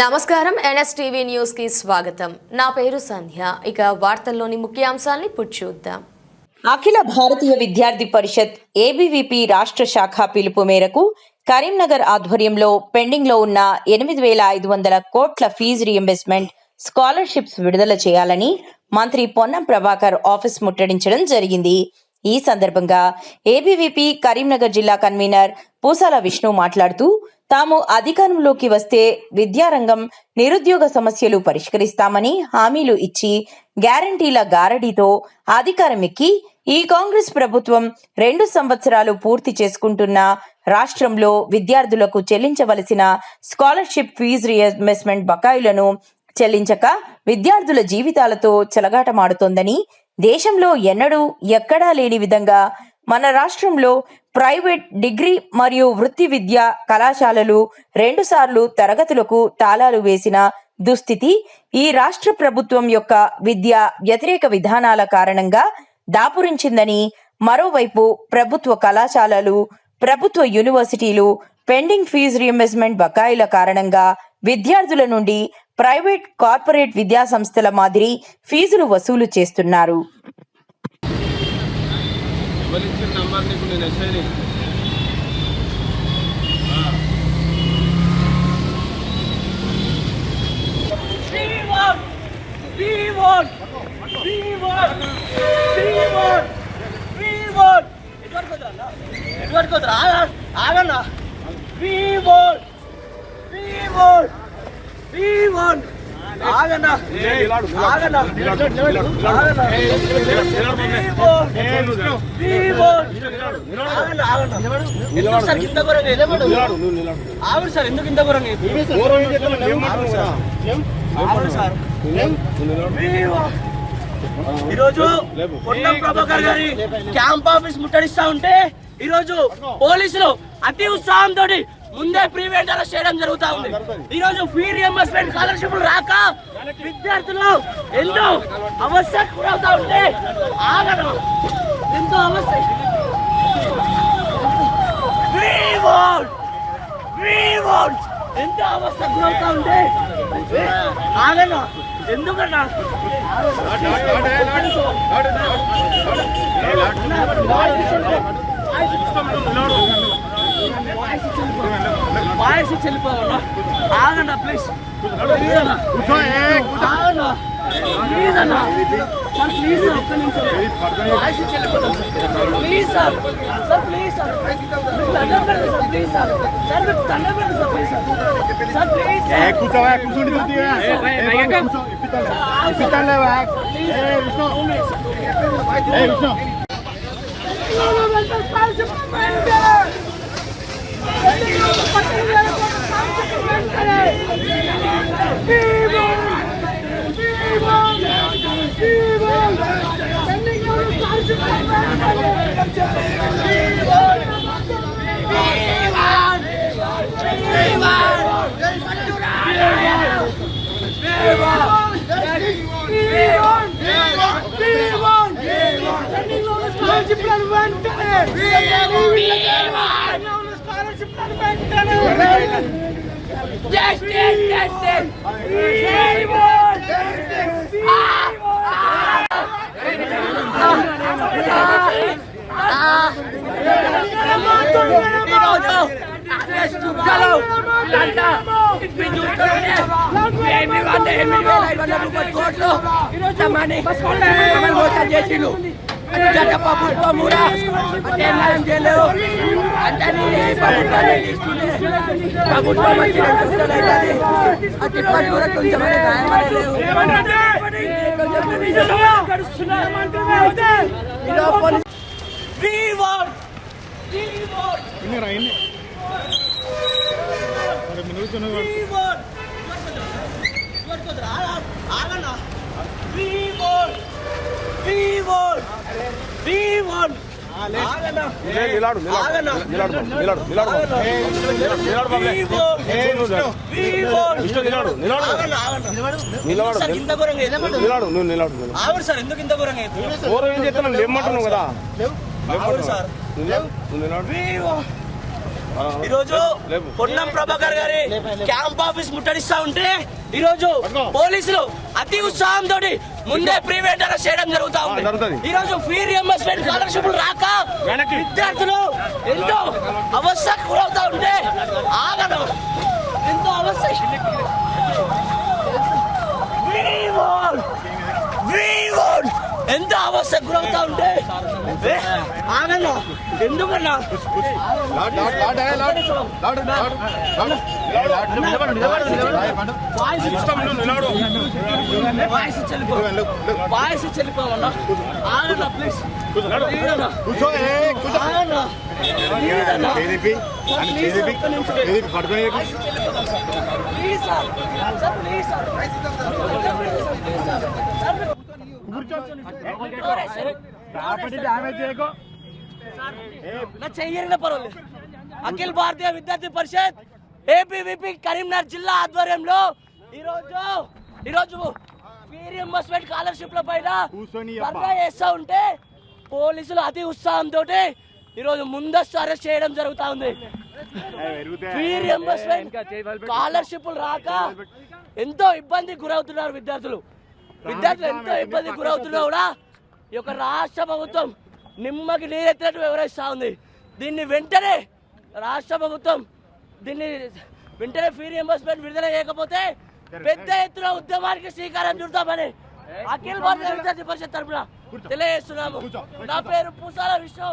నమస్కారం. ఎన్ఎస్టీవీ న్యూస్కి స్వాగతం. నా పేరు సంధ్య. ఇక వార్తల్లోని ముఖ్యాంశాల్ని ఇప్పుడు చూద్దాం. అఖిల భారతీయ విద్యార్థి పరిషత్ ఏబీవీపీ రాష్ట్ర శాఖ పిలుపు మేరకు కరీంనగర్ ఆధ్వర్యంలో పెండింగ్లో ఉన్న ఎనిమిది వేల ఐదు వందల కోట్ల ఫీజు రీఎంబర్స్మెంట్ స్కాలర్షిప్స్ విడుదల చేయాలని మంత్రి పొన్నం ప్రభాకర్ ఆఫీస్ ముట్టడించడం జరిగింది. ఈ సందర్భంగా ఏబీవీపీ కరీంనగర్ జిల్లా కన్వీనర్ పూసాల విష్ణు మాట్లాడుతూ తాము అధికారంలోకి వస్తే విద్యారంగం నిరుద్యోగ సమస్యలు పరిష్కరిస్తామని హామీలు ఇచ్చి గ్యారంటీల గారడీతో అధికారమెక్కి ఈ కాంగ్రెస్ ప్రభుత్వం రెండు సంవత్సరాలు పూర్తి చేసుకుంటున్న రాష్ట్రంలో విద్యార్థులకు చెల్లించవలసిన స్కాలర్షిప్ ఫీజు రియంబర్స్మెంట్ బకాయిలను చెల్లించక విద్యార్థుల జీవితాలతో చెలగాటమాడుతోందని దేశంలో ఎన్నడూ ఎక్కడా లేని విధంగా మన రాష్ట్రంలో ప్రైవేట్ డిగ్రీ మరియు వృత్తి విద్య కళాశాలలు రెండుసార్లు తరగతులకు తాళాలు వేసిన దుస్థితి ఈ రాష్ట్ర ప్రభుత్వం యొక్క విద్య వ్యతిరేక విధానాల కారణంగా దాపురించిందని మరోవైపు ప్రభుత్వ కళాశాలలు ప్రభుత్వ యూనివర్సిటీలు పెండింగ్ ఫీజు రియంబర్స్మెంట్ బకాయిల కారణంగా విద్యార్థుల నుండి ప్రైవేట్ కార్పొరేట్ విద్యా సంస్థల మాదిరి ఫీజులు వసూలు చేస్తున్నారు. వద్దురా అన్న? ఎటువరకు నేను ఎస్ఐని ఆగన్నా. సార్ ఆవిడ సార్ ఎందుకు ఇంత ఘోరంగా ఆవిడ సార్. ఈరోజు పొన్నం ప్రభాకర్ గారి క్యాంప్ ఆఫీస్ ముట్టడిస్తా ఉంటే ఈరోజు పోలీసులు అతి ఉత్సాహంతో ముందే ప్రీవెంట్ అరెస్ట్ చేయడం జరుగుతా ఉంది ఈరోజు ఫీ రియంబర్స్మెంట్ స్కాలర్షిప్ రాక విద్యార్థులు ఎంతో అవస్థకు గురవుతా ఉంటే ఆగడం ఎంతో అవస్థ! ఎంత అవస్థ గురవుతా ఉంటే ఆగన్నా ఎందుకన్నా చెల్లిపోవన్నా ఆగన్నా ప్లీజ్ ప్లీజ్ ప్లీజ్ అన్నా. సార్ ప్లీజ్ సార్ ఒక్క నిమిషం. Please sir sir please sir దండం పెడతా సార్ ప్లీజ్ సార్ సార్ మీకు దండం పెడతా sir please sir sir please sir కూర్చోవా ఏ. విష్ణు ఏ విష్ణు Yes, আমার বসা দিয়েছিল We గత ప్రభుత్వమురా అంటే న్యాయం చేయలేవు అందరినీ ప్రభుత్వాన్ని తీసుకుంటే ప్రభుత్వం వచ్చిన చూస్తుంది కూడా కొంచెం ఇన్నరా ఇన్ని మరి ఆగన్నా. వి want, we want, ఆగన్నా. We want, ఏ? ఆవిడ సార్ ఎందుకు ఇంత ఘోరంగా చేస్తున్నావు లేమంటున్నావు కదా సార్ We want, ఈరోజు పొన్నం ప్రభాకర్ గారి క్యాంప్ ఆఫీస్ ముట్టడిస్తా ఉంటే ఈరోజు పోలీసులు అతి ఉత్సాహంతో ముందే ప్రీవెంట్ అరెస్ట్ చేయడం జరుగుతా ఉంది. ఈ రోజు ఫీ రియంబర్స్మెంట్ స్కాలర్షిప్ రాక. విద్యార్థులు ఎంతో అవస్థకు గురవుతా ఉంటే ఆగడం నిలబడు నిలబడు వాయిస్ చెల్లిపోవన్నా ఆగన్నా ప్లీజ్ లీడన్నా కూర్చో ప్రాపర్టీ డ్యామేజ్ చేయకో. నా చెయ్యరిన పర్వాలేదు అఖిల భారతీయ విద్యార్థి పరిషత్ ఏపీవిపి కరీంనగర్ జిల్లా ఆధ్వర్యంలో ఈరోజు ఈరోజు ఫీ రియంబర్స్మెంట్ స్కాలర్షిప్ల పైన ధర్నా చేస్తా ఉంటే పోలీసులు అతి ఉత్సాహంతో ఈరోజు ముందస్తు అరెస్ట్ చేయడం జరుగుతా ఉంది. ఫీ రియంబర్స్మెంట్ స్కాలర్షిప్లు రాక ఎంతో ఇబ్బంది గురవుతున్నారు విద్యార్థులు. విద్యార్థులు ఎంతో ఇబ్బంది గురవుతున్నా కూడా ఈ యొక్క రాష్ట్ర ప్రభుత్వం నిమ్మకి నీరెత్తినట్టు వివరిస్తా ఉంది. దీన్ని వెంటనే రాష్ట్ర ప్రభుత్వం దీన్ని వెంటనే ఫీ రియంబర్స్మెంట్ విడుదల చేయకపోతే పెద్ద ఎత్తున ఉద్యమానికి శ్రీకారం చుడతామని అఖిల భారత విద్యార్థి పరిషత్ తరఫున తెలియజేస్తున్నాము. నా పేరు పూసాల విష్ణు.